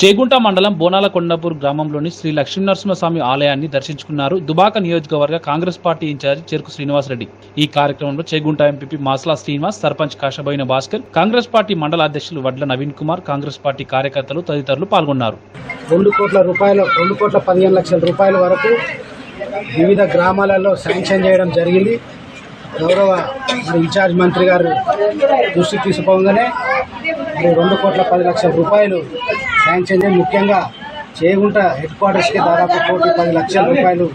చేగుంట మండలం బోనాల కొండాపూర్ గ్రామంలోని శ్రీ లక్ష్మీనరసింహస్వామి ఆలయాన్ని దర్శించుకున్నారు దుబాక నియోజకవర్గ కాంగ్రెస్ పార్టీ ఇన్ఛార్జి చెరుకు శ్రీనివాసరెడ్డి. ఈ కార్యక్రమంలో చేగుంట ఎంపీపీ మాసలా శ్రీనివాస్ సర్పంచ్ కాషబోయిన భాస్కర్ కాంగ్రెస్ పార్టీ మండల అధ్యక్షులు వడ్ల నవీన్ కుమార్ కాంగ్రెస్ పార్టీ కార్యకర్తలు తదితరులు పాల్గొన్నారు. రెండు కోట్ల రూపాయలు రెండు కోట్ల పదిహేను లక్షల రూపాయల వరకు వివిధ గ్రామాలలో శాంక్షన్ చేయడం జరిగింది. గౌరవ మరి ఇన్ఛార్జ్ మంత్రి గారు దృష్టికి తీసుకోగానే రెండు కోట్ల పది లక్షల రూపాయలు శాంక్షన్ చేసి ముఖ్యంగా చేగుంట హెడ్ క్వార్టర్స్కి దాదాపు కోటి పది లక్షల రూపాయలు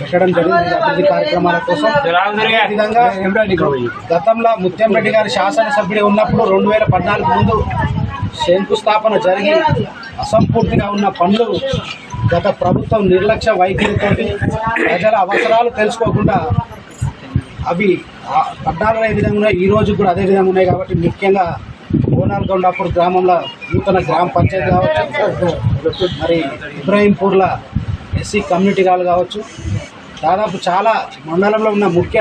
పెట్టడం జరిగింది. అభివృద్ధి కార్యక్రమాల కోసం విధంగా గతంలో ముత్యం రెడ్డి గారి శాసనసభ్యుడి ఉన్నప్పుడు రెండు వేల పద్నాలుగు ముందు శంకుస్థాపన జరిగి అసంపూర్తిగా ఉన్న పనులు గత ప్రభుత్వం నిర్లక్ష్య వైఖరితో ప్రజల అవసరాలు తెలుసుకోకుండా అవి పద్నాలుగు ఏ విధంగా ఉన్నాయి. ఈ రోజు కూడా అదే విధంగా ఉన్నాయి కాబట్టి ముఖ్యంగా బోనాలకొండాపూర్ గ్రామంలో నూతన గ్రామ పంచాయతీ కావచ్చు మరి ఇబ్రాహీంపూర్ల ఎస్సీ కమ్యూనిటీ హాల్ కావచ్చు. దాదాపు చాలా మండలంలో ఉన్న ముఖ్య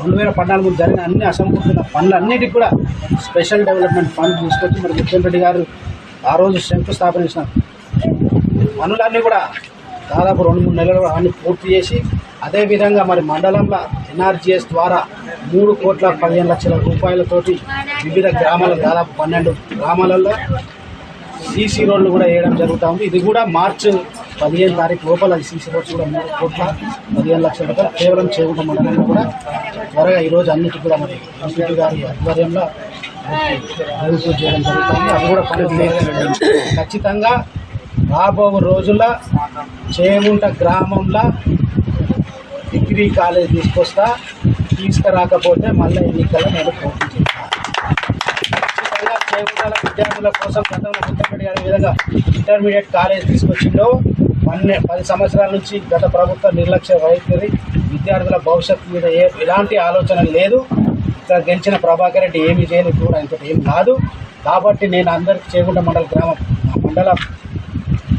రెండు వేల పద్నాలుగు జరిగిన అన్ని అసంపూర్ణ పనులన్నిటికీ కూడా స్పెషల్ డెవలప్మెంట్ ఫండ్ తీసుకొచ్చి మరి ముఖ్యమంత్రి గారు ఆ రోజు శంకుస్థాపన చేసిన పనులన్నీ కూడా దాదాపు రెండు మూడు నెలలు అన్ని పూర్తి చేసి అదేవిధంగా మరి మండలంలో ఎన్ఆర్జీఎస్ ద్వారా మూడు కోట్ల పదిహేను లక్షల రూపాయలతోటి వివిధ గ్రామాల దాదాపు పన్నెండు గ్రామాలలో సీసీ రోడ్లు కూడా వేయడం జరుగుతూ ఉంది. ఇది కూడా మార్చి పదిహేను తారీఖు లోపల సీసీ రోడ్స్ కూడా మూడు కోట్ల పదిహేను లక్షల రూపాయలు కేవలం చేగుంట మండలంలో కూడా త్వరగా ఈరోజు అన్నిటి కూడా మరి ఎంపీ గారి ఆధ్వర్యంలో భూమి చేయడం జరుగుతుంది. అది కూడా పని ఖచ్చితంగా రాబో రోజుల్లో చేగుంట గ్రామంలో డిగ్రీ కాలేజ్ తీసుకొస్తా తీసుకురాకపోతే మళ్ళీ ఎన్నికల్లో నేను పోటీ ఖచ్చితంగా విద్యార్థుల కోసం గతంలో ముఖ్యమంత్రి గారి విధంగా ఇంటర్మీడియట్ కాలేజ్ తీసుకొచ్చిందో పన్నె పది సంవత్సరాల నుంచి గత ప్రభుత్వ నిర్లక్ష్య వైఖరి విద్యార్థుల భవిష్యత్తు మీద ఏ ఎలాంటి ఆలోచన లేదు. ఇక్కడ గెలిచిన ప్రభాకర్ రెడ్డి ఏమి చేయని కూడా ఇంత ఏం కాదు. కాబట్టి నేను అందరికి చేగుంట మండల గ్రామం మండల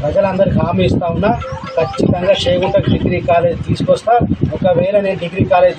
ప్రజలందరికీ హామీ ఇస్తా ఉన్నా ఖచ్చితంగా చేగుంట డిగ్రీ కాలేజ్ తీసుకొస్తా. ఒకవేళ నేను డిగ్రీ కాలేజ్